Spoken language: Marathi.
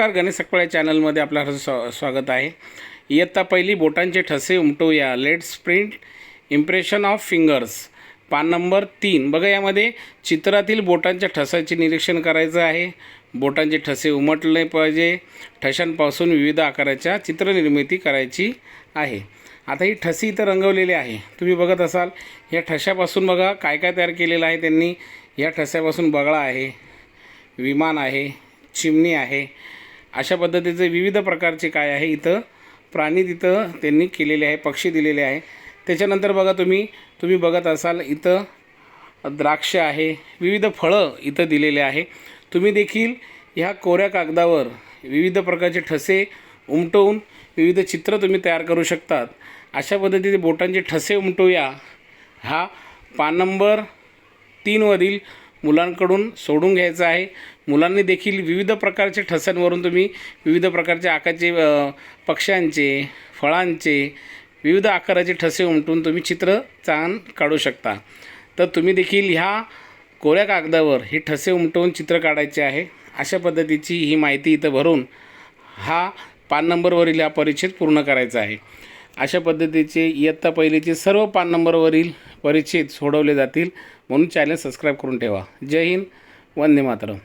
नमस्कार गणेश सकपाळ्या चॅनलमध्ये आपलं हर्ष स्वा स्वागत आहे. इयत्ता पहिली बोटांचे ठसे उमटवूया let's print impression of fingers पान नंबर तीन. बघा यामध्ये चित्रातील बोटांच्या ठसाचे निरीक्षण करायचं आहे. बोटांचे ठसे उमटले पाहिजे. ठशांपासून विविध आकाराच्या चित्रनिर्मिती करायची आहे. आता ही ठसी इथं रंगवलेली आहे. तुम्ही बघत असाल या ठशापासून बघा काय काय तयार केलेलं आहे त्यांनी. या ठशापासून बगळा आहे विमान आहे चिमणी आहे अशा पद्धतीचे विविध प्रकारचे काय आहे इथं? प्राणी तिथं त्यांनी केलेले आहे पक्षी दिलेले आहे. त्याच्यानंतर बघा तुम्ही तुम्ही बघत असाल इथं द्राक्ष आहे विविध फळं इथं दिलेले आहे. तुम्ही देखील ह्या कोऱ्या कागदावर विविध प्रकारचे ठसे उमटवून विविध चित्र तुम्ही तयार करू शकतात. अशा पद्धतीचे बोटांचे ठसे उमटवूया हा पान नंबर तीनवरील मुलांकडून सोडून घ्यायचं आहे. मुलांनी देखील विविध प्रकारचे ठस्यांवरून तुम्ही विविध प्रकारच्या आकाराचे पक्ष्यांचे फळांचे विविध आकाराचे ठसे उमटून तुम्ही चित्र छान काढू शकता. तर तुम्ही देखील ह्या कोऱ्या कागदावर हे ठसे उमटवून चित्र काढायचे आहे. अशा पद्धतीची ही माहिती इथं भरून हा पान नंबरवरील हा परिच्छेद पूर्ण करायचा आहे. अशा पद्धतीचे इयत्ता पहिलीचे सर्व पान नंबरवरील परिच्छेद सोडवले जातील. म्हणून चॅनल सबस्क्राईब करून ठेवा. जय हिंद. वंदे मातरम.